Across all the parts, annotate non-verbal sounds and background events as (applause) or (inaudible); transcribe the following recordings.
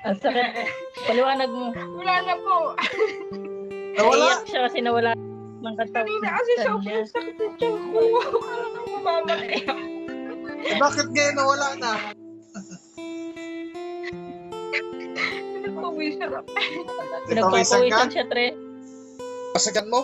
Ang sakit. Paliwanag mo. Wala na po. Nawala? Naiyak siya kasi nawala ng katawan. Kanina kasi sobrang sakit ng tiyan ko. Akala ko mamamatay ako. Eh, bakit ngayon nawala na? Pinagpawisan ako. Pinagpapawisan siya, Tre. Pasagan mo?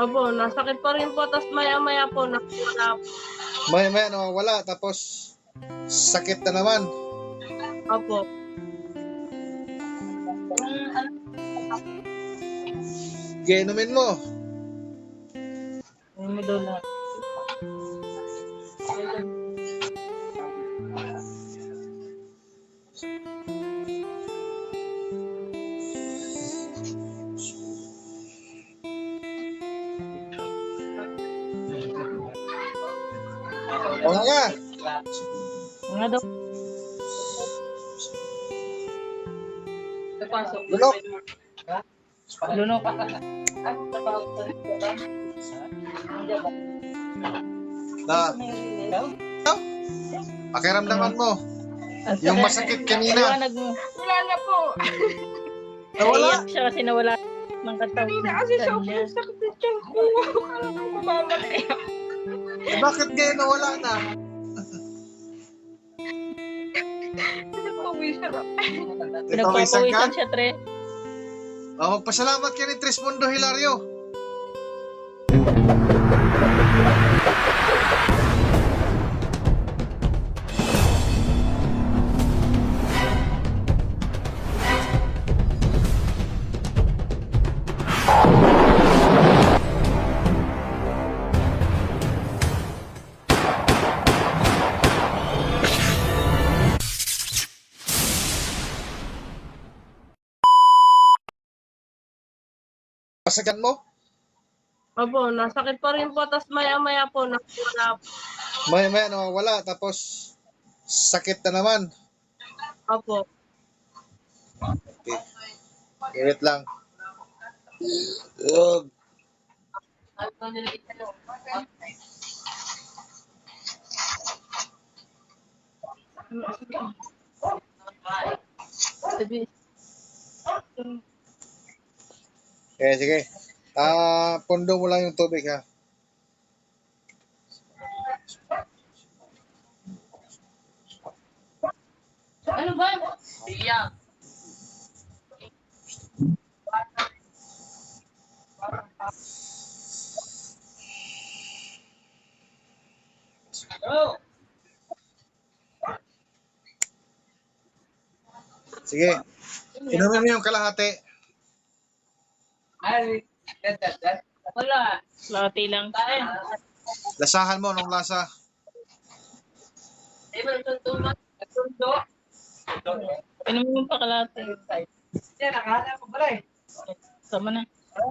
Opo, nasakit pa rin po. Tapos maya-maya po, nakawala po. May may nawawala tapos sakit na naman. Opo. Ginumin mo. Hindi mo daw na. O nga. Nga daw. Lunok. Lunok. Na. Pakiramdaman mo. Yung sakit. masakit kanina. Mo. Wala na po. Nawala? Naiyak siya kasi nawala ng katawan. Kanina kasi sobrang sakit ng tiyan ko. Akala ko mamamatay ako. Eh, bakit ngayon nawala na? Pinagpawisan Pinagpapawisan sagad? siya, Tre. O, magpasalamat ka ni Trismundo Hilario. Pasagan mo? Opo, nasakit pa rin po. Tapos maya-maya po, nakawala po. May may nawawala tapos sakit na naman. Opo. Okay. Wait lang. Ugh. Sabi, Okay, sige. Ah, pundo mo lang yung tubig ha. ano ba? Iyak. Sige. Inumin mo yung kalahati. Wala. Lati lang. Lasahan mo nung lasa. Inom mo pa kalate. Tama na.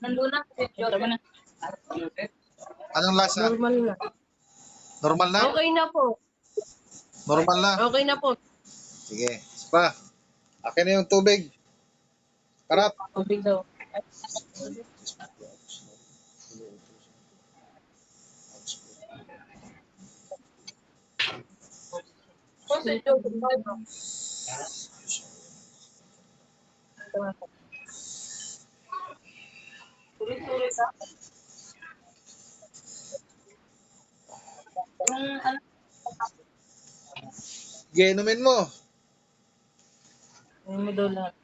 Tama na. Anong lasa? Normal na. Normal na? Okay na po. Normal na. Okay na po. Sige. Pa. Akin na yung tubig. Karat. Tubig daw. Ginumin mo. Inom mo daw lahat.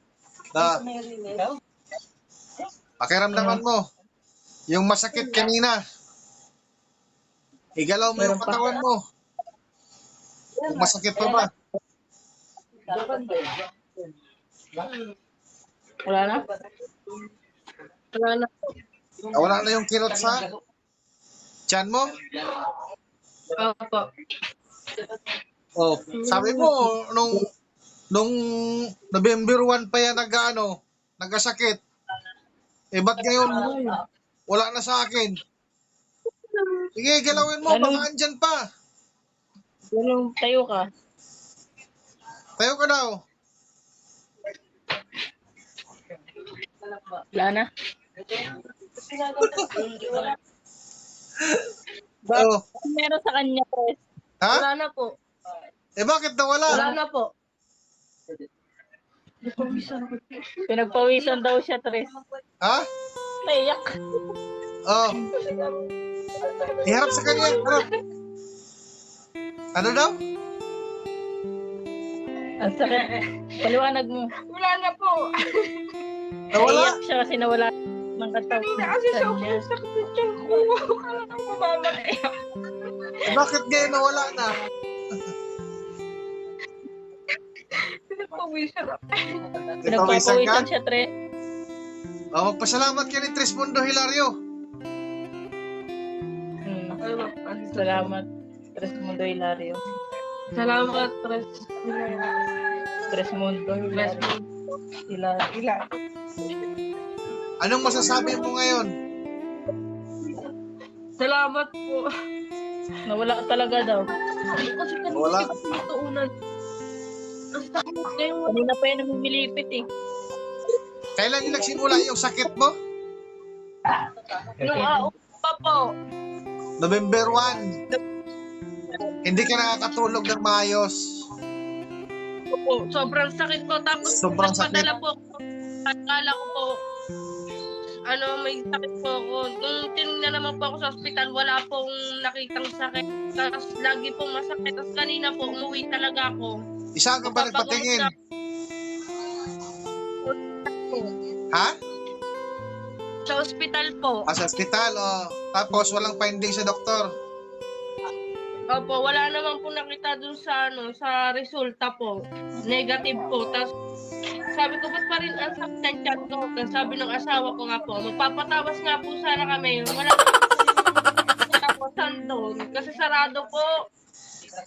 Na. Pakiramdaman mo. Yung masakit kanina. Igalaw mo yung katawan mo. Kung masakit pa ba? Wala na? Wala na. Ah, Wala na yung kirot sa tiyan mo? Opo. Oh, sabi mo nung nung November 1 pa yan nag ano, nagkasakit. Eh ba't ngayon wala na sa akin? Sige, galawin mo, Anong- baka andyan pa. Yung tayo ka. Tayo ka daw. Wala na. Oh. Ano meron sa kanya, Tres? Ha? Wala na po. Eh bakit nawala? Wala na po. Pinagpawisan daw siya, Tres. Ha? Naiyak. Oh. Iharap sa kanya. Harap. Ano daw? Ang sakit. Paliwanag mo. Wala na po. Nawala? Naiyak siya kasi nawala ng katawan. Hindi kasi sa niya. sakit ng tiyan ko. Kala ko mamamatay ako. Eh, bakit ngayon nawala na? Ka? Pinagpapawisan (laughs) siya, Tres. Oh, magpasalamat ka ni Tres Mundo Hilario. Hmm. Salamat. Tres Mundo Hilario. Salamat, Tres. Tres Mundo Tres. Hilario. Ilan? Anong masasabi mo ngayon? Salamat po. Nawala talaga daw. Kasi kanina Wala. kasi ngayon. Kanina pa yan namimilipit eh. Kailan yung nagsimula yung sakit mo? Nung aong pa po. November 1. Hindi ka nakakatulog ng maayos. po. Sobrang sakit po. Tapos Sobrang sakit. nagpadala po. Akala ko po, ano, may sakit po ako. Nung tinignan naman po ako sa ospital, wala pong nakitang sakit. Tapos lagi pong masakit. Tapos kanina po, umuwi talaga ako. Isa ka ba nagpatingin? Ha? Sa ospital po. Ah, sa ospital, oh. Tapos walang finding sa doktor. Opo, wala naman po nakita dun sa ano, sa resulta po. Negative po. Tapos sabi ko, ba't pa rin ang sakit ng tiyan ko? Tapos sabi ng asawa ko nga po, magpapatawas nga po sana kami. Wala tawasan doon. Kasi sarado po.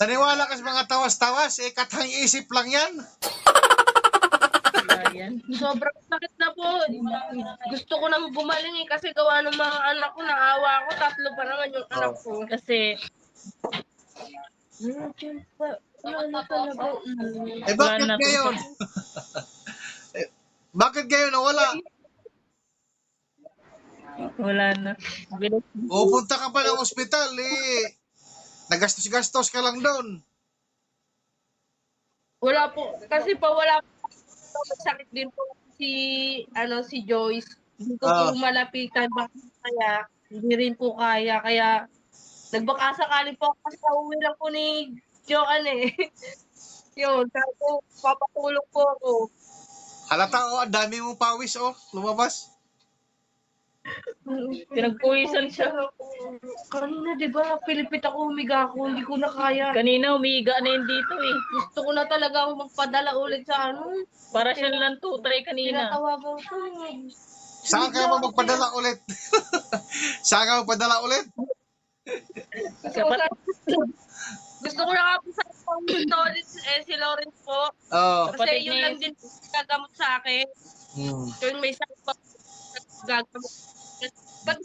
Taniwala ka sa mga tawas-tawas, eh katang isip lang yan. Sobrang sakit na po. Gusto ko nang gumaling eh kasi gawa ng mga anak ko, naawa ako. Tatlo pa naman yung anak ko. Kasi, Wala na talaga. Mm. Eh bakit Wala na po ngayon? (laughs) Eh, bakit ngayon nawala? wala na. Bilis. Pupunta ka pa ng ospital, eh. Nagastos-gastos ka lang doon. Wala po. Kasi pa wala po. Sakit din po si, ano, si Joyce. Hindi ko Ah. po malapitan. Baka kaya, hindi rin po kaya. Kaya, nagbaka sakali po ako kasi kauwi lang po ni Joanne eh. (laughs) Yun, sabi ko, papatulong po ako. Halata, oh, ang dami mong pawis, oh. Lumabas. (laughs) Pinagpawisan siya. Kanina, di ba, pilipit ako, humiga ako, hindi ko na kaya. Kanina, umiga na yun dito eh. Gusto ko na talaga ako magpadala ulit sa ano. Para siya lang tutray kanina. Tinatawagan ko. Saan ka mo magpadala ulit? (laughs) Saan ka magpadala ulit? So, Dapat... gusto ko na nga po sa Lawrence, eh, si Lawrence po. Oh, Kasi yun lang din gagamot sa akin. Mm. Yung may sakit gagamot. Ba't